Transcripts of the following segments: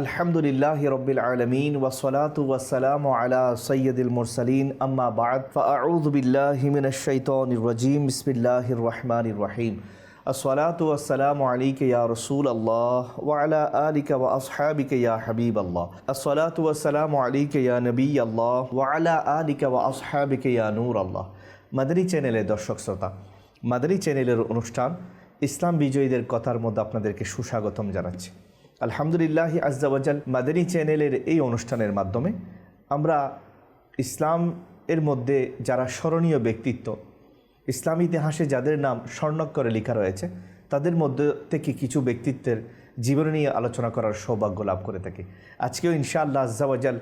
আলহামদুলিল্লাহ রবিল আলমিন ওসলাত ওয়াসালাম আলা সৈয়দুল মুরসালিন। আম্মা বাদ ফাউদ্বিল্লাহিমিনশৈতনিরজিম বিসমিল্লাহির রহমানির রহিম। আসসালাতু ওয়াসসালামু আলাইকা রাসূল আল্লাহ ওয়া আলা আলিকা ওয়া আসহাবিকা ইয়া হাবিব আল্লাহ আসসালাতু ওয়াসসালামু আলাইকা নবী আল্লাহ ওয়া আলা আলিকা ওয়া আসহাবিকা ইয়া নূর আল্লাহ মাদানী চ্যানেলের দর্শক শ্রোতা, মাদানী চ্যানেলের অনুষ্ঠান ইসলাম বিজয়ীদের কথার মধ্যে আপনাদেরকে সুস্বাগতম জানাচ্ছি। আলহামদুলিল্লাহ আজ্জাওয়াজাল মাদানী চ্যানেলের এই অনুষ্ঠানের মাধ্যমে আমরা ইসলাম এর মধ্যে যারা স্মরণীয় ব্যক্তিত্ব, ইসলাম ইতিহাসে যাদের নাম স্বর্ণাক্ষরে লেখা রয়েছে, তাদের মধ্যে থেকে কিছু ব্যক্তিত্বের জীবন নিয়ে আলোচনা করার সৌভাগ্য লাভ করে থাকি। আজকেও ইনশাআল্লাহ আজ্জাওয়াজাল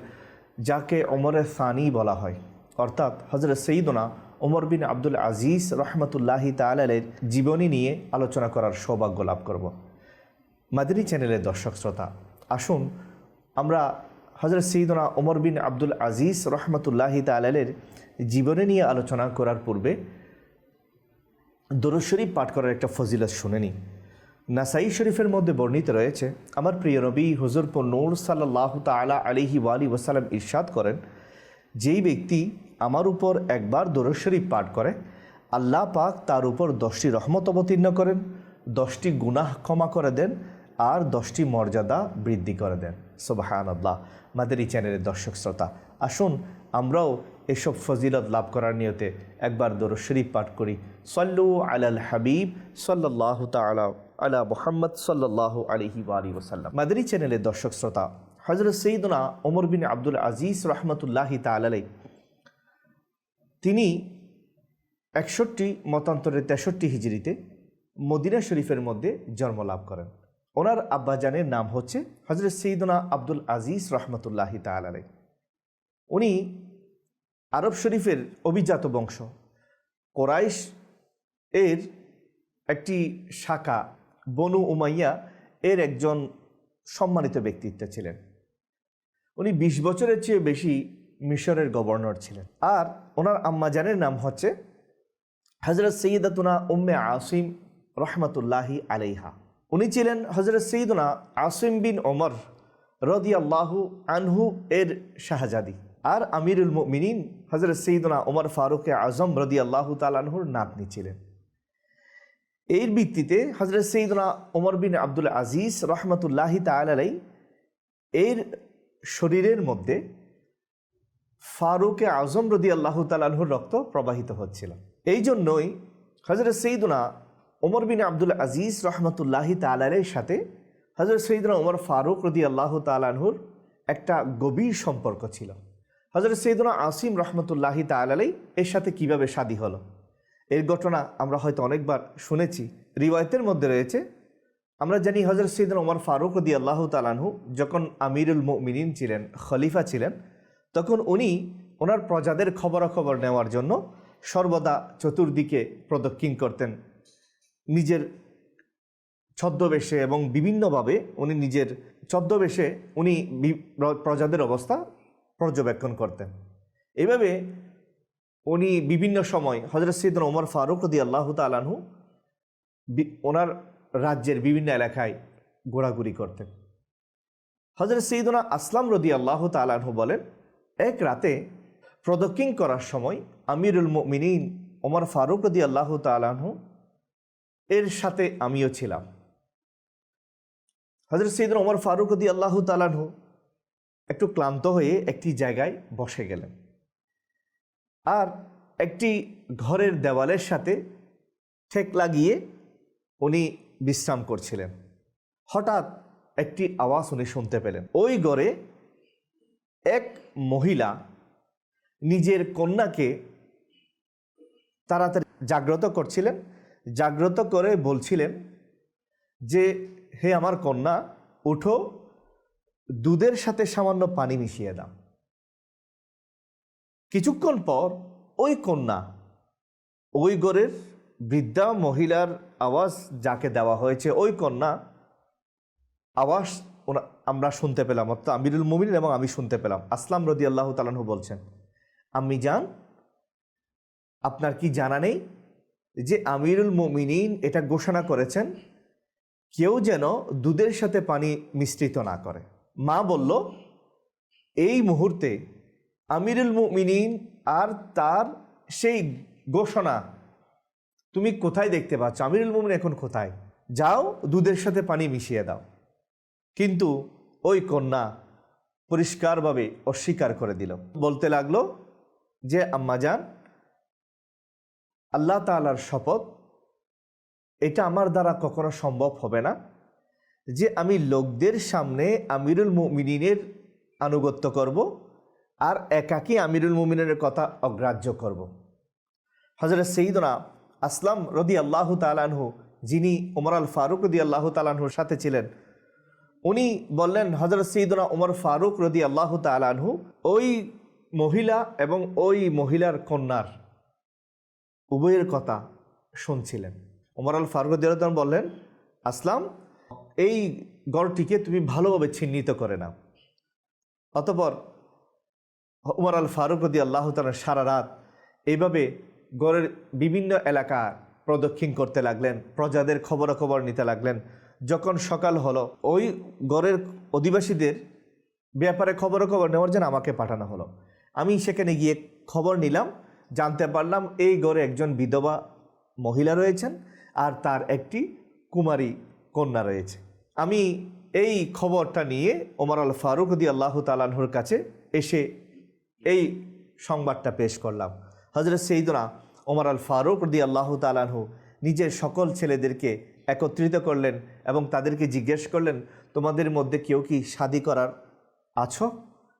যাকে ওমরের সানি বলা হয়, অর্থাৎ হজরত সঈদনা ওমর বিন আব্দুল আজিজ রহমতুল্লাহি তালের জীবনী নিয়ে আলোচনা করার সৌভাগ্য লাভ করব। মাদানী চ্যানেলের দর্শক শ্রোতা, আসুন আমরা হজরত সঈদনা ওমর বিন আব্দুল আজিজ রহমতুল্লাহি তালের জীবনী নিয়ে আলোচনা করার পূর্বে দরুদ শরীফ পাঠ করার একটা ফজিলত শুনে নিই। নাসাই শরীফের মধ্যে বর্ণিত রয়েছে, আমার প্রিয় নবী হুজুর নূর সাল্লাহ তালা আলিহি ওয়ালি ওসালাম ইরশাদ করেন, যেই ব্যক্তি আমার উপর একবার দরুদ শরীফ পাঠ করে, আল্লাহ পাক তার উপর দশটি রহমত অবতীর্ণ করেন, দশটি গুনাহ ক্ষমা করে দেন আর দশটি মর্যাদা বৃদ্ধি করে দেন। সোবাহান আল্লাহ মাদারি চ্যানেলের দর্শক শ্রোতা, আসুন আমরাও এসব ফজিলত লাভ করার নিয়তে একবার শরীফ পাঠ করি। সল্লু আলাল হাবিব সাল্লাহ তালা আলা মোহাম্মদ সাল্লাহ আলহি আলী ওসাল্লাম মাদারি চ্যানেলের দর্শক শ্রোতা হজরত সঈদনা ওমর বিন আব্দুল আজিজ রহমতুল্লাহি তালাই তিনি একষট্টি মতান্তরের তেষট্টি হিজড়িতে মদিনা শরীফের মধ্যে জন্ম লাভ করেন। ওনার আব্বাজানের নাম হচ্ছে হজরত সঈদনা আব্দুল আজিজ রহমতুল্লাহি তালাই উনি আরব শরীফের অভিজাত বংশ। কোরাইশ এর একটি শাখা বনু উমাইয়া এর একজন সম্মানিত ব্যক্তিত্ব ছিলেন। উনি ২০ বছরের চেয়ে বেশি মিশরের গভর্নর ছিলেন। আর ওনার আম্মাজানের নাম হচ্ছে হজরত সঈদাতুনা উম্মে আসিম রহমতুল্লাহি আলাইহা। উনি ছিলেন হজরত সঈদুনা আসিম বিন ওমর রদি আল্লাহু আনহু এর শাহজাদি। আর আমিরুল মিনিন হজরত সঈদুনা ওমর ফারুক আজম রদি আল্লাহ তালানহুর নাতনি ছিলেন। এর ভিত্তিতে হজরত সঈদুনা ওমর বিন আব্দুল আজিজ রহমতুল্লাহি তালাই এর শরীরের মধ্যে ফারুকে আজম রদি আল্লাহ তালানহুর রক্ত প্রবাহিত হচ্ছিল। এই জন্যই হজরত সঈদুনা ওমর বিন আব্দুল আজিজ রহমতুল্লাহি তালারের সাথে হজরত সঈদুনা ওমর ফারুক রদি আল্লাহ তালানহুর একটা গভীর সম্পর্ক ছিল। হজরত সঈদুনা আসিম রহমতুল্লাহি তালাই এর সাথে কীভাবে শাদী হলো? এর ঘটনা আমরা হয়তো অনেকবার শুনেছি, রিওয়ায়তের মধ্যে রয়েছে। আমরা জানি হজরত সঈদুল ওমর ফারুক রদি আল্লাহ তালানহু যখন আমিরুল মিনিন ছিলেন, খলিফা ছিলেন, তখন উনি ওনার প্রজাদের খবরাখবর নেওয়ার জন্য সর্বদা চতুর্দিকে প্রদক্ষিণ করতেন। নিজের ছদ্মবেশে এবং বিভিন্নভাবে উনি নিজের ছদ্মবেশে উনি প্রজাদের অবস্থা পর্যবেক্ষণ করতেন। এভাবে উনি বিভিন্ন সময় হজরত সৈদ ওমর ফারুক রদি আল্লাহ তালাহু ওনার রাজ্যের বিভিন্ন এলাকায় ঘোরাঘুরি করতেন। হজরত সঈদুনা আসলাম রদি আল্লাহ তালাহু বলেন, এক রাতে প্রদক্ষিণ করার সময় আমিরুল মিনীন ওমর ফারুক রদি আল্লাহ তালাহু এর সাথে আমিও ছিলাম। হজরত সঈদুল ওমর ফারুক রদি আল্লাহ তালাহু একটু ক্লান্ত হয়ে একটি জায়গায় বসে গেলেন। আর একটি ঘরের দেওয়ালের সাথে ঠেক লাগিয়ে উনি বিশ্রাম করছিলেন। হঠাৎ একটি আওয়াজ উনি শুনতে পেলেন। ওই ঘরে এক মহিলা নিজের কন্যাকে তাড়াতাড়ি জাগ্রত করছিলেন জাগ্রত করে বলছিলেন যে, হে আমার কন্যা, উঠো, দুধের সাথে সামান্য পানি মিশিয়ে দাও। কিছুক্ষণ পর ওই কন্যা, ওই গড়ের বৃদ্ধা মহিলার আওয়াজ যাকে দেওয়া হয়েছে, ওই কন্যা আওয়াজ আমরা শুনতে পেলাম, অর্থাৎ আমিরুল মুমিন এবং আমি শুনতে পেলাম। আসলাম রদি আল্লাহ তালাহু বলছেন আমি যান আপনার কি জানা নেই? যে আমিরুল মুমিনিন এটা ঘোষণা করেছেন, কেউ যেন দুধের সাথে পানি মিশ্রিত না করে। মা বলল, এই মুহূর্তে আমিরুল মুমিনিন আর তার সেই ঘোষণা তুমি কোথায় দেখতে পাচ্ছ? আমিরুল মমিন এখন কোথায়? যাও, দুধের সাথে পানি মিশিয়ে দাও। কিন্তু ওই কন্যা পরিষ্কারভাবে অস্বীকার করে দিল। বলতে লাগল যে আম্মাজান আল্লাহ তালার শপথ, এটা আমার দ্বারা কখনো সম্ভব হবে না যে আমি লোকদের সামনে আমিরুল মুমিনের আনুগত্য করব আর একাকী আমিরুল মুমিনের কথা অগ্রাহ্য করব। হজরত সঈদনা আসলাম রদি আল্লাহ তালানহু যিনি ওমর আল ফারুক রদি আল্লাহ তালানহুর সাথে ছিলেন, উনি বললেন হজরত সঈদনা ওমর ফারুক রদি আল্লাহ তালানহু ওই মহিলা এবং ওই মহিলার কন্যার উভয়ের কথা শুনছিলেন। ওমর আল ফারুক রদিয়াল্লাহ বললেন, আসলাম, এই গড়টিকে তুমি ভালোভাবে চিহ্নিত করে নাও। অতপর উমর আল ফারুক রদি আল্লাহ তালার সারা রাত এইভাবে গড়ের বিভিন্ন এলাকা প্রদক্ষিণ করতে লাগলেন, প্রজাদের খবরাখবর নিতে লাগলেন। যখন সকাল হলো, ওই গড়ের অধিবাসীদের ব্যাপারে খবরাখবর নেওয়ার জন্য আমাকে পাঠানো হলো। আমি সেখানে গিয়ে খবর নিলাম জানতে পারলাম এই গড়ে একজন বিধবা মহিলা রয়েছেন আর তার একটি কুমারী কন্যা রয়েছে। আমি এই খবরটা নিয়ে ওমর আল ফারুক দি আল্লাহ তালাহুর কাছে এসে এই সংবাদটা পেশ করলাম। হজরত সেইদনা ওমর আল ফারুক দি আল্লাহ তালাহু নিজের সকল ছেলেদেরকে একত্রিত করলেন এবং তাদেরকে জিজ্ঞেস করলেন, তোমাদের মধ্যে কেউ কি শাদি করার আছো?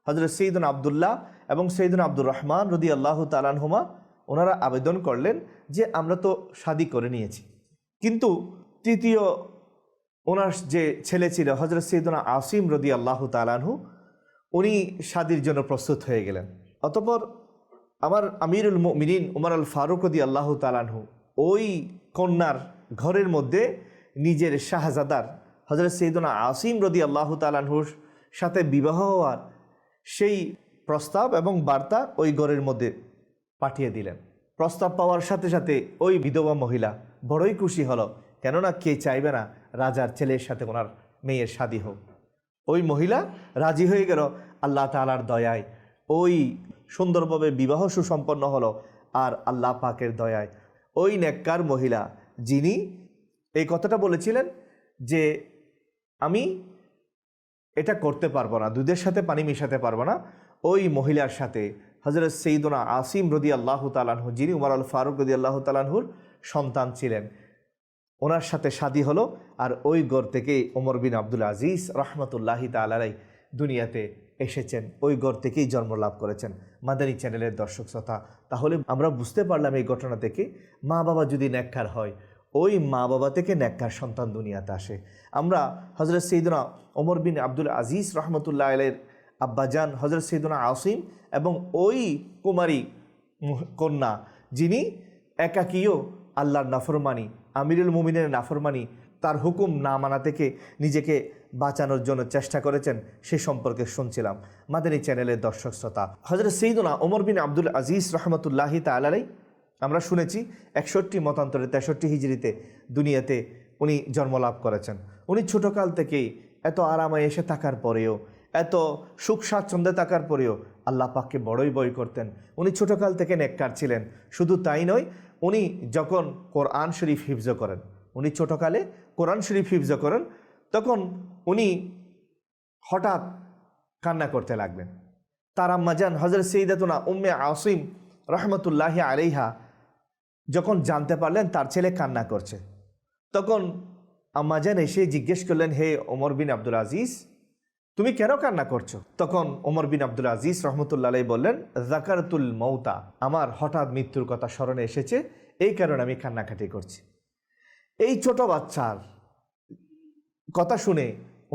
হজরত সঈদুন আবদুল্লাহ এবং সঈদুন আব্দুর রহমান রদি আল্লাহ তালানহুমা ওনারা আবেদন করলেন যে আমরা তো শাদি করে নিয়েছি। কিন্তু তৃতীয় ওনার যে ছেলে ছিল হজরত সঈদুনা আসিম রদি আল্লাহ তালানহু উনি শাদির জন্য প্রস্তুত হয়ে গেলেন। অতপর আমার আমিরুল মিনিন উমর আল ফারুক রদি আল্লাহ তালানহু ওই কন্যার ঘরের মধ্যে নিজের শাহজাদার হজরত সঈদুনা আসিম রদি আল্লাহ তালানহুর সাথে বিবাহ হওয়ার সেই প্রস্তাব এবং বার্তা ওই ঘরের মধ্যে পাঠিয়ে দিলেন। প্রস্তাব পাওয়ার সাথে সাথে ওই বিধবা মহিলা বড়ই খুশি হলো, কেননা কে চাইবে না রাজার ছেলের সাথে ওনার মেয়ের শাদী হোক। ওই মহিলা রাজি হয়ে গেল আল্লাহ তালার দয়ায়। ওই সুন্দরভাবে বিবাহ সুসম্পন্ন হলো আর আল্লাহ পাকের দয়ায়। ওই নেককার মহিলা যিনি এই কথাটা বলেছিলেন যে, আমি এটা করতে পারব না, দুধের সাথে পানি মিশাতে পারব না ওই মহিলার সাথে হজরত সঈদুনা আসিম রদি আল্লাহ তালানহু যিনি উমর আল ফারুক রদি আল্লাহ তালানহুর সন্তান ছিলেন, ওনার সাথে শাদি হলো আর ওই গড় থেকেই ওমর বিন আব্দুল আজিজ রহমতুল্লাহি তালাই দুনিয়াতে এসেছেন, ওই গড় থেকেই জন্ম লাভ করেছেন। মাদানী চ্যানেলের দর্শক শ্রোতা, তাহলে আমরা বুঝতে পারলাম এই ঘটনা থেকে মা বাবা যদি ন্যাক্কার হয়, ওই মা বাবা থেকে ন্যাক্কার সন্তান দুনিয়াতে আসে। আমরা হজরত সঈদুনা ওমর বিন আব্দুল আজিজ রহমতুল্লাহ আলের আব্বাজান হজরত সঈদুনা আসিম এবং ওই কুমারী কন্যা, যিনি একাকীয় আল্লাহর নাফরমানি, আমিরুল মুমিনের নাফরমানি, তার হুকুম না মানা থেকে নিজেকে বাঁচানোর জন্য চেষ্টা করেছেন, সে সম্পর্কে শুনছিলাম। মাদানী চ্যানেলের দর্শক শ্রোতা হজরত সঈদুনা ওমর বিন আব্দুল আজিজ রহমতুল্লাহি তালাই আমরা শুনেছি একষট্টি মতান্তরে তেষট্টি হিজড়িতে দুনিয়াতে উনি জন্মলাভ করেছেন। উনি ছোটকাল থেকেই এত আরামে এসে থাকার পরেও এত সুখ স্বাচ্ছন্দ্যে থাকার পরেও আল্লাহ পাককে বড়ই বই করতেন। উনি ছোটকাল থেকে নেককার ছিলেন। শুধু তাই নয়, উনি যখন কোরআন শরীফ হিফজ করেন, উনি ছোটকালে কোরআন শরীফ হিফজ করেন, তখন উনি হঠাৎ কান্না করতে লাগলেন। তার আম্মাজান হজরত সঈদাতুনা উম্মে আসিম রহমতুল্লাহি আলাইহা যখন জানতে পারলেন তার ছেলে কান্না করছে, তখন আম্মাজান এসে জিজ্ঞেস করলেন, হে ওমর বিন আব্দুল আজিজ তুমি কেন কান্না করছ? তখন ওমর বিন আব্দুল আজিজ রহমতুল্লাহ বললেন, জাকারতুল মৌতা আমার হঠাৎ মৃত্যুর কথা স্মরণে এসেছে, এই কারণে আমি কান্নাকাটি করছি। এই ছোট বাচ্চার কথা শুনে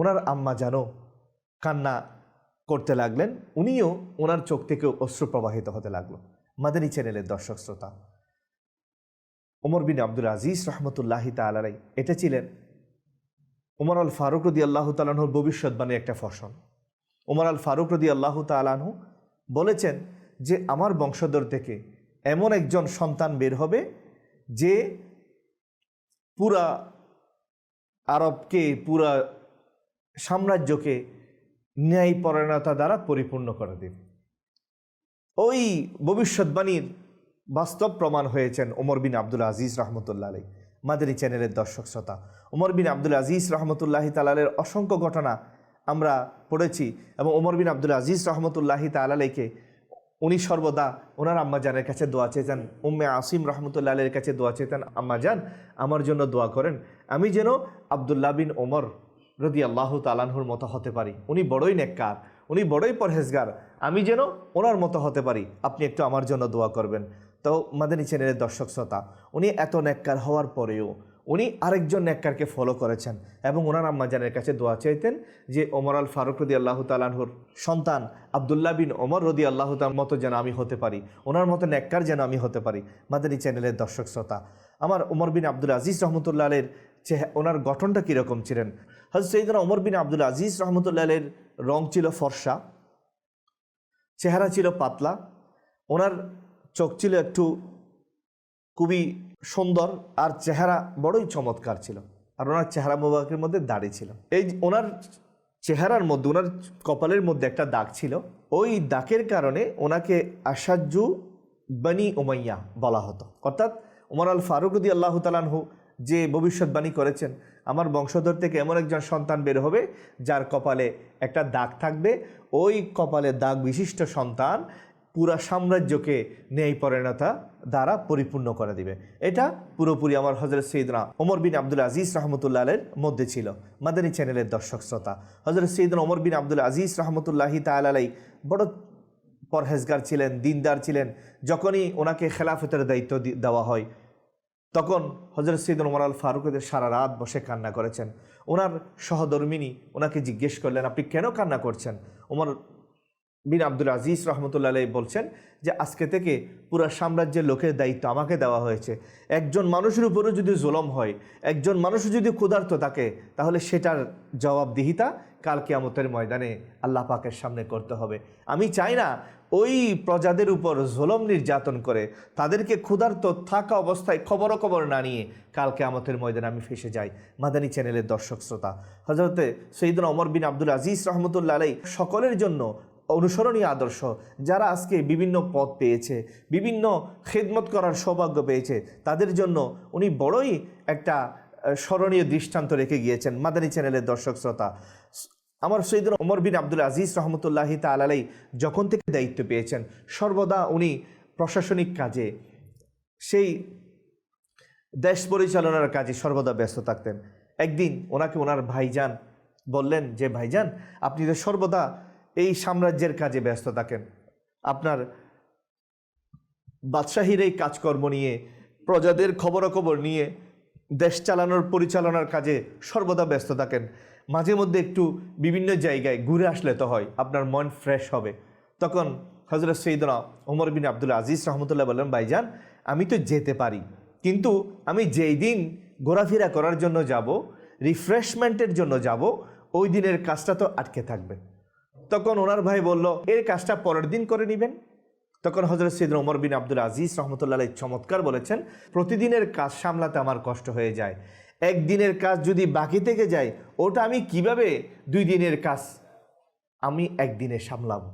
ওনার আম্মা জানো কান্না করতে লাগলেন, উনিও ওনার চোখ থেকে অশ্রু প্রবাহিত হতে লাগল। মাদানী চ্যানেলের দর্শক শ্রোতা, ওমর বিন আব্দুল আজিজ রহমতুল্লাহি তালাই এটা ছিলেন ওমর আল ফারুক রদি আল্লাহ তালাহুর ভবিষ্যৎবাণী একটা ফসল। ওমর আল ফারুক রদি আল্লাহ তালাহু বলেছেন যে, আমার বংশধর থেকে এমন একজন সন্তান বের হবে যে পুরা আরবকে, পুরা সাম্রাজ্যকে ন্যায় পরায়ণতা দ্বারা পরিপূর্ণ করে দেবে। ওই ভবিষ্যৎবাণীর বাস্তব প্রমাণ হয়েছেন ওমর বিন আব্দুল আজিজ রহমতুল্লাহ আলী মাদারি চ্যানেলের দর্শক শ্রোতা। ওমর বিন আব্দুল আজিজ রহমতুল্লাহি তালালের অসংখ্য ঘটনা আমরা পড়েছি এবং ওমর বিন আব্দুল আজিজ রহমতুল্লাহি তালালাইকে উনি সর্বদা ওনার আম্মাজানের কাছে দোয়া চেয়েছেন, উম্মে আসিম রহমতুল্লাহ আলের কাছে দোয়া চেতেন আম্মাজান আমার জন্য দোয়া করেন। আমি যেন আবদুল্লাহ বিন ওমর রদি আল্লাহ তালানহুর মতো হতে পারি। উনি বড়ই নেককার, উনি বড়ই পরহেজগার। আমি যেন ওনার মতো হতে পারি। আপনি একটু আমার জন্য দোয়া করবেন। তো মাদানী চ্যানেলের দর্শক শ্রোতা, উনি এত নেককার হওয়ার পরেও উনি আরেকজন নেককারকে ফলো করেছেন এবং ওনার আম্মাজানের কাছে দোয়া চাইতেন যে ওমর আল ফারুক রদি আল্লাহ তালানহুর সন্তান আবদুল্লাহ বিন ওমর রদি আল্লাহ তার মতো যেন আমি হতে পারি, ওনার মতো নেককার যেন আমি হতে পারি, মাদানী চ্যানেলের দর্শক শ্রোতা। আমার ওমর বিন আব্দুল আজিজ রহমতুল্লাহ আলের চেহারা ওনার গঠনটা কীরকম ছিলেন? হজরত সৈদনা ওমর বিন আব্দুল আজিজ রহমতুল্লাহ আলের রং ছিল ফর্সা, চেহারা ছিল পাতলা, ওনার চোখ ছিল একটু খুবই সুন্দর আর চেহারা বড়ই চমৎকার ছিল। আর ওনার চেহারা মোবারকের মধ্যে দাড়ি ছিল। এই ওনার চেহারার মধ্যে, ওনার কপালের মধ্যে একটা দাগ ছিল। ওই দাগের কারণে ওনাকে আসাজ্জু বানি ওমাইয়া বলা হতো। অর্থাৎ ওমর আল ফারুক রদি আল্লাহ তালানহু যে ভবিষ্যৎবাণী করেছেন, আমার বংশধর থেকে এমন একজন সন্তান বের হবে যার কপালে একটা দাগ থাকবে। ওই কপালে দাগ বিশিষ্ট সন্তান পুরা সাম্রাজ্যকে ন্যায় পরায়ণতা দ্বারা পরিপূর্ণ করে দিবে। এটা পুরোপুরি আমার হজরত সৈদনা ওমর বিন আব্দুল আজিজ রহমতুল্লাহ মধ্যে ছিল, মাদানী চ্যানেলের দর্শক শ্রোতা। হজরত সৈদনা ওমর বিন আব্দুল আজিজ রহমতুল্লাহি তালাই বড় পরহেজগার ছিলেন, দিনদার ছিলেন। যখনই ওনাকে খেলাফতের দায়িত্ব দেওয়া হয়, তখন হজরত সৈদন ওমর আল ফারুকের সারা রাত বসে কান্না করেছেন। ওনার সহধর্মিনী ওনাকে জিজ্ঞেস করলেন, আপনি কেন কান্না করছেন? ওমর বিন আব্দুল আজিজ রহমতুল্লাহ বলছেন যে আজকে থেকে পুরো সাম্রাজ্যের লোকের দায়িত্ব আমাকে দেওয়া হয়েছে। একজন মানুষের উপরেও যদি জুলম হয়, একজন মানুষ যদি ক্ষুধার্ত থাকে, তাহলে সেটার জবাবদিহিতা কাল কিয়ামতের ময়দানে আল্লাহ পাকের সামনে করতে হবে। আমি চাই না ওই প্রজাদের উপর জুলম নির্যাতন করে, তাদেরকে ক্ষুধার্ত থাকা অবস্থায় খবর খবর না নিয়ে কাল কিয়ামতের ময়দানে আমি ফেসে যাই। মাদানী চ্যানেলের দর্শক শ্রোতা হজরতে সৈদুল ওমর বিন আব্দুল আজিজ রহমতুল্লাহ আলাই সকলের জন্য অনুসরণীয় আদর্শ, যারা আজকে বিভিন্ন পদ পেয়েছে, বিভিন্ন খেদমত করার সৌভাগ্য পেয়েছে, তাদের জন্য উনি বড়ই একটা স্মরণীয় দৃষ্টান্ত রেখে গিয়েছেন মাদানী চ্যানেলের দর্শক শ্রোতা। আমার সৈদুল ওমর বিন আব্দুল আজিজ রহমতুল্লাহি তালাই যখন থেকে দায়িত্ব পেয়েছেন, সর্বদা উনি প্রশাসনিক কাজে, সেই দেশ পরিচালনার কাজে সর্বদা ব্যস্ত থাকতেন। একদিন ওনাকে ওনার ভাইজান বললেন যে, ভাইজান, আপনি তো সর্বদা এই সাম্রাজ্যের কাজে ব্যস্ত থাকেন। আপনার বাদশাহীর এই কাজকর্ম নিয়ে, প্রজাদের খবরাখবর নিয়ে, দেশ চালানোর পরিচালনার কাজে সর্বদা ব্যস্ত থাকেন। মাঝে মধ্যে একটু বিভিন্ন জায়গায় ঘুরে আসলে তো হয়, আপনার মন ফ্রেশ হবে। তখন হজরত সৈদনা ওমর বিন আব্দুল আজিজ রহমতুল্লাহ বললেন ভাইজান আমি তো যেতে পারি, কিন্তু আমি যেই দিন ঘোরাফেরা করার জন্য যাব রিফ্রেশমেন্টের জন্য যাব, ওই দিনের কাজটা তো আটকে থাকবে। তখন ওনার ভাই বলল, এর কাজটা পরের দিন করে নেবেন। তখন হজরত সৈদ ওমর বিন আব্দুল আজিজ রহমতুল্লাহ চমৎকার বলেছেন, প্রতিদিনের কাজ সামলাতে আমার কষ্ট হয়ে যায়। একদিনের কাজ যদি বাকি থেকে যায়, ওটা আমি কীভাবে দুই দিনের কাজ আমি একদিনে সামলাবো?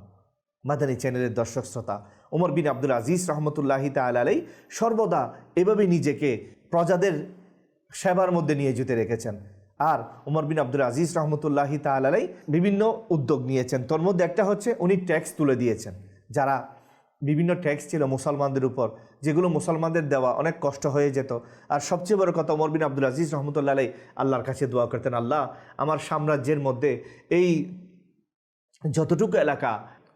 মাদানী চ্যানেলের দর্শক শ্রোতা ওমর বিন আব্দুল আজিজ রহমতুল্লাহি তালাই সর্বদা এভাবে নিজেকে প্রজাদের সেবার মধ্যে নিয়ে যেতে রেখেছেন। আর ওমর বিন আব্দুল আজিজ রহমতুল্লাহি তালাই বিভিন্ন উদ্যোগ নিয়েছেন। তোর মধ্যে একটা হচ্ছে উনি ট্যাক্স তুলে দিয়েছেন। যারা বিভিন্ন ট্যাক্স ছিল মুসলমানদের উপর, যেগুলো মুসলমানদের দেওয়া অনেক কষ্ট হয়ে যেত। আর সবচেয়ে বড় কথা ওমর বিন আব্দুল আজিজ রহমতুল্লাহ আলাই আল্লাহর কাছে দোয়া করতেন, আল্লাহ, আমার সাম্রাজ্যের মধ্যে এই যতটুকু এলাকা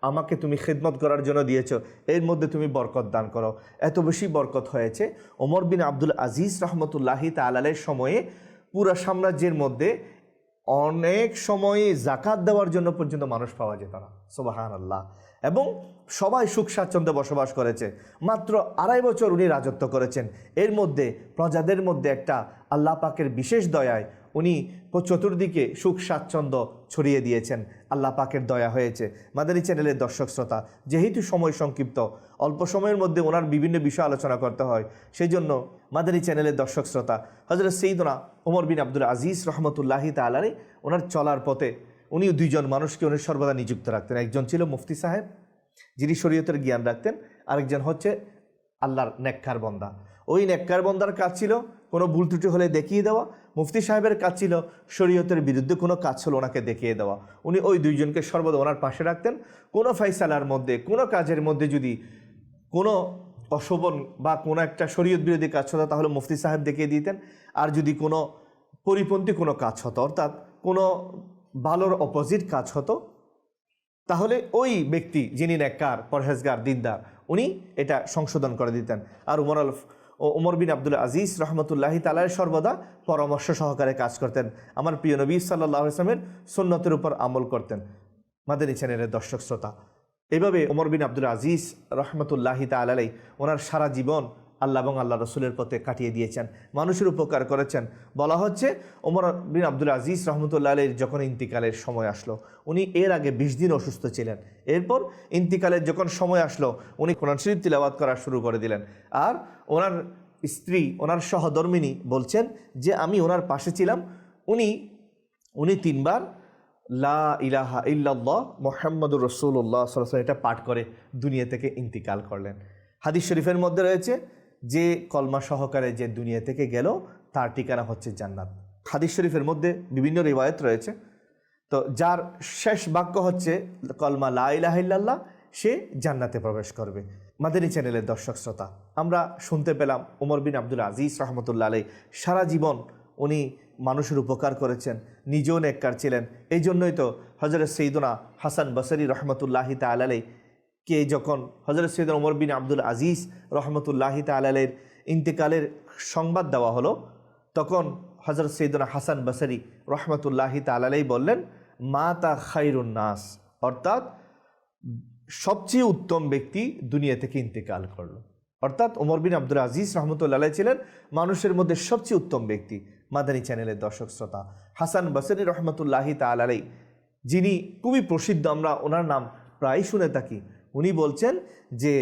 আমাকে তুমি খেদমত করার জন্য দিয়েছ, এর মধ্যে তুমি বরকত দান করো। এত বেশি বরকত হয়েছে ওমর বিন আব্দুল আজিজ রহমতুল্লাহি তালের সময়ে পুরা সাম্রাজ্যের মধ্যে অনেক সময়ে জাকাত দেওয়ার জন্য পর্যন্ত মানুষ পাওয়া যেত না সোবাহান আল্লাহ এবং সবাই সুখ স্বাচ্ছন্দ্যে বসবাস করেছে। মাত্র আড়াই বছর উনি রাজত্ব করেছেন। এর মধ্যে প্রজাদের মধ্যে একটা আল্লাহ পাকের বিশেষ দয়ায় উনি চতুর্দিকে সুখ স্বাচ্ছন্দ্য ছড়িয়ে দিয়েছেন। আল্লাহ পাকের দয়া হয়েছে। মাদানী চ্যানেলের দর্শক শ্রোতা, যেহেতু সময় সংক্ষিপ্ত, অল্প সময়ের মধ্যে ওনার বিভিন্ন বিষয় আলোচনা করতে হয় সেই জন্য মাদানী চ্যানেলের দর্শক শ্রোতা হজরত সঈদনা ওমর বিন আব্দুল আজিজ রহমতুল্লাহি তালারে ওনার চলার পথে উনি দুইজন মানুষকে উনি সর্বদা নিযুক্ত রাখতেন। একজন ছিল মুফতি সাহেব, যিনি শরীয়তের জ্ঞান রাখতেন, আরেকজন হচ্ছে আল্লাহর নেককার বন্দা। ওই নেককার বন্দার কাজ ছিল কোনো ভুল ত্রুটি হলে দেখিয়ে দেওয়া মুফতি সাহেবের কাজ ছিল শরীয়তের বিরুদ্ধে কোনো কাজ ছিল ওনাকে দেখিয়ে দেওয়া। উনি ওই দুইজনকে সর্বদা ওনার পাশে রাখতেন। কোনো ফাইসালার মধ্যে, কোনো কাজের মধ্যে যদি কোনো অশোভন বা কোনো একটা শরীয়ত বিরোধী কাজ হতো, তাহলে মুফতি সাহেব দেখিয়ে দিতেন। আর যদি কোনো পরিপন্থী কোনো কাজ হতো, অর্থাৎ কোনো ভালোর অপোজিট কাজ হতো, তাহলে ওই ব্যক্তি যিনি নেককার, পরহেজগার, দিনদার, উনি এটা সংশোধন করে দিতেন। আর উমর আল ও ওমর বিন আব্দুল আজিজ রহমতুল্লাহি তালায় সর্বদা পরামর্শ সহকারে কাজ করতেন। আমার প্রিয় নবী সাল্লাহ ইসলামের সুন্নতের উপর আমল করতেন। মাদানী চ্যানেলের দর্শক শ্রোতা। এইভাবে ওমর বিন আব্দুল আজিজ রহমতুল্লাহি তালাই ওনার সারা জীবন আল্লাহ এবং আল্লাহ রসুলের পথে কাটিয়ে দিয়েছেন। মানুষের উপকার করেছেন। বলা হচ্ছে, ওমর বিন আব্দুল আজিজ রহমতুল্লাহ আলীর যখন ইন্তিকালের সময় আসলো, উনি এর আগে বিশ দিন অসুস্থ ছিলেন। এরপর ইন্তিকালের যখন সময় আসলো, উনি কোরআন শরীফ তিলাবাত করা শুরু করে দিলেন। আর ওনার স্ত্রী, ওনার সহধর্মিনী বলছেন যে, আমি ওনার পাশে ছিলাম। উনি উনি তিনবার, লা ইলাহা ইল্লাল্লাহ মোহাম্মদুর রসুল্লাহ সাল্লাম এটা পাঠ করে দুনিয়া থেকে ইন্তিকাল করলেন। হাদিস শরীফের মধ্যে রয়েছে যে কলমা সহকারে যে দুনিয়া থেকে গেল, তার ঠিকানা হচ্ছে জান্নাত। হাদিস শরীফের মধ্যে বিভিন্ন রিবায়ত রয়েছে। তো যার শেষ বাক্য হচ্ছে, কলমা লা ইলাহা ইল্লাল্লাহ, সে জান্নাতে প্রবেশ করবে। মাদানী চ্যানেলের দর্শক শ্রোতা, আমরা শুনতে পেলাম উমর বিন আব্দুল আজিজ রহমতুল্লা আলাই সারা জীবন উনি মানুষের উপকার করেছেন, নিজেও নেককার ছিলেন। এই জন্যই তো হজরত সৈদনা হাসান বসরি রহমতুল্লাহি তালাই কে যখন হজরত সৈদন ওমর বিন আব্দুল আজিজ রহমতুল্লাহি তালের ইন্তেকালের সংবাদ দেওয়া হলো, তখন হজরত সৈদনা হাসান বসরি রহমতুল্লাহি তালাই বললেন মা তা খাইরুন নাস। অর্থাৎ সবচেয়ে উত্তম ব্যক্তি দুনিয়া থেকে ইন্তেকাল করল। অর্থাৎ ওমর বিন আব্দুল আজিজ রহমতুল্লাহ ছিলেন মানুষের মধ্যে সবচেয়ে উত্তম ব্যক্তি, মাদানী চ্যানেলের দর্শক শ্রোতা। হাসান বসরি রহমতুল্লাহি তালাই যিনি খুবই প্রসিদ্ধ, আমরা ওনার নাম প্রায় শুনে থাকি। উনি বলছেন যে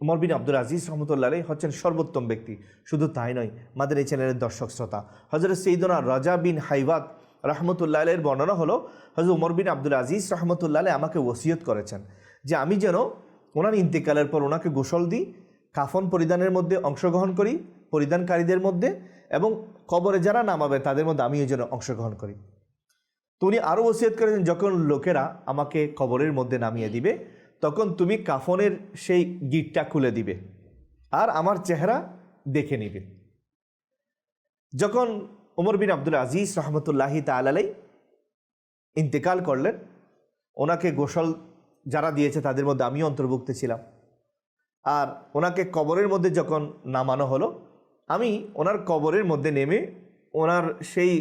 উমর বিন আব্দুল আজিজ রহমতুল্লাহ হচ্ছেন সর্বোত্তম ব্যক্তি। শুধু তাই নয় মাদানী চ্যানেলের দর্শক শ্রোতা হজরত সৈদনা রাজা বিন হাইবাদ রহমতুল্লাহ আলের বর্ণনা হলো হজরত উমর বিন আব্দুল আজিজ রহমতুল্লাহ আমাকে ওসিয়ত করেছেন যে আমি যেন ওনার ইন্তেকালের পর ওনাকে গোসল দিই, কাফন পরিধানের মধ্যে অংশগ্রহণ করি, পরিধানকারীদের মধ্যে এবং কবরে যারা নামাবে তাদের মধ্যে আমিও যেন অংশগ্রহণ করি। তো উনি আরও ওসিয়ত করেছেন, যখন লোকেরা আমাকে কবরের মধ্যে নামিয়ে দিবে তখন তুমি কাফনের সেই গিটটা খুলে দিবে আর আমার চেহারা দেখে নিবে। যখন ওমর বিন আব্দুল আজিজ রহমতুল্লাহি তালাই ইন্তেকাল করলেন, ওনাকে গোসল যারা দিয়েছে তাদের মধ্যে আমিও অন্তর্ভুক্ত ছিলাম। আর ওনাকে কবরের মধ্যে যখন নামানো হলো, আমি ওনার কবরের মধ্যে নেমে ওনার সেই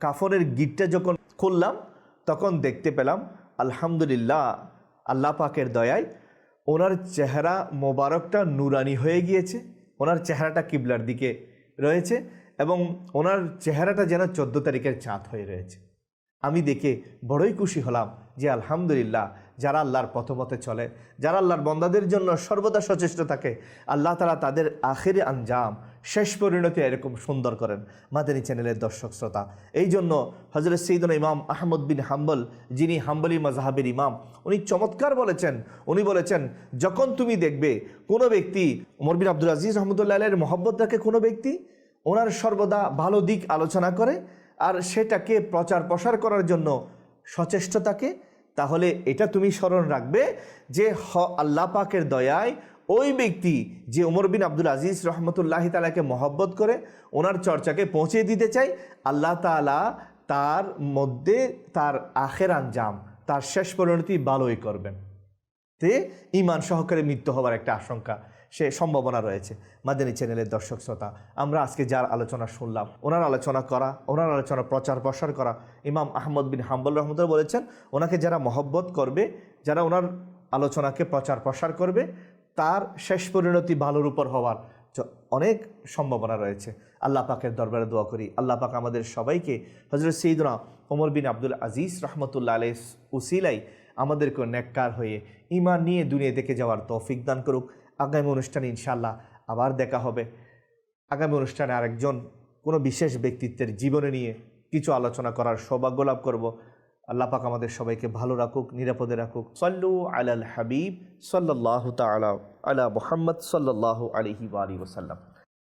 কাফনের গিটটা যখন খুললাম, তখন দেখতে পেলাম, আলহামদুলিল্লাহ আল্লাহ পাকের দয়ায় ওনার চেহারা মোবারকটা নুরানি হয়ে গিয়েছে, ওনার চেহারাটা কিবলার দিকে রয়েছে এবং ওনার চেহারাটা যেন চোদ্দ তারিখের চাঁদ হয়ে রয়েছে। আমি দেখে বড়ই খুশি হলাম যে আলহামদুলিল্লাহ যারা আল্লাহর পথমতে চলে, যারা আল্লাহর বন্দাদের জন্য সর্বদা সচেষ্ট থাকে, আল্লাহ তালা তাদের আখেরে আঞ্জাম শেষ পরিণতি এরকম সুন্দর করেন মাদানী চ্যানেলের দর্শক শ্রোতা। এই জন্য হজরত সঈদুল ইমাম আহমদ বিন হাম্বল, যিনি হাম্বলি মজাহাবের ইমাম, উনি চমৎকার বলেছেন। উনি বলেছেন, যখন তুমি দেখবে কোনো ব্যক্তি উমর বিন আব্দুল আজিজ রহমতুল্লাহ এর মহব্বত রাখে কোনো ব্যক্তি, ওনার সর্বদা ভালো দিক আলোচনা করে আর সেটাকে প্রচার প্রসার করার জন্য সচেষ্ট থাকে তাহলে এটা তুমি স্মরণ রাখবে যে হ, আল্লাহ পাকের দয়ায় ওই ব্যক্তি যে ওমর বিন আব্দুল আজিজ রহমতুল্লাহ তালাকে মহব্বত করে ওনার চর্চাকে পৌঁছে দিতে চাই আল্লাহ তালা তার মধ্যে তার আখের আঞ্জাম, তার শেষ পরিণতি ভালোই করবেন। তে ইমান সহকারে মৃত্যু হবার একটা আশঙ্কা, সে সম্ভাবনা রয়েছে। মাদানী চ্যানেলের দর্শক শ্রোতা, আমরা আজকে যার আলোচনা শুনলাম, ওনার আলোচনা করা, ওনার আলোচনা প্রচার প্রসার করা, ইমাম আহমদ বিন হাম্বল রহমতুল্লাহ বলেছেন, ওনাকে যারা মহব্বত করবে, যারা ওনার আলোচনাকে প্রচার প্রসার করবে তার শেষ পরিণতি ভালোর উপর হওয়ার অনেক সম্ভাবনা রয়েছে। আল্লাহ পাকের দরবারে দোয়া করি। আল্লাহ পাক আমাদের সবাইকে হজরত সঈদনা ওমর বিন আব্দুল আজিজ রহমতুল্লাহ আলাই উসিলাই আমাদেরকে নেককার হয়ে ইমান নিয়ে দুনিয়া থেকে যাওয়ার তৌফিক দান করুক। আগামী অনুষ্ঠানে ইনশাল্লাহ আবার দেখা হবে। আগামী অনুষ্ঠানে আরেকজন কোনো বিশেষ ব্যক্তিত্বের জীবনে নিয়ে কিছু আলোচনা করার সৌভাগ্য লাভ করব। আল্লাহ পাক আমাদের সবাইকে ভালো রাখুক, নিরাপদে রাখুক। সল্লু আলাল হাবিব সাল্লাহ তালা আলা মোহাম্মদ সাল্লাহ আলহি আলী ওসাল্লাম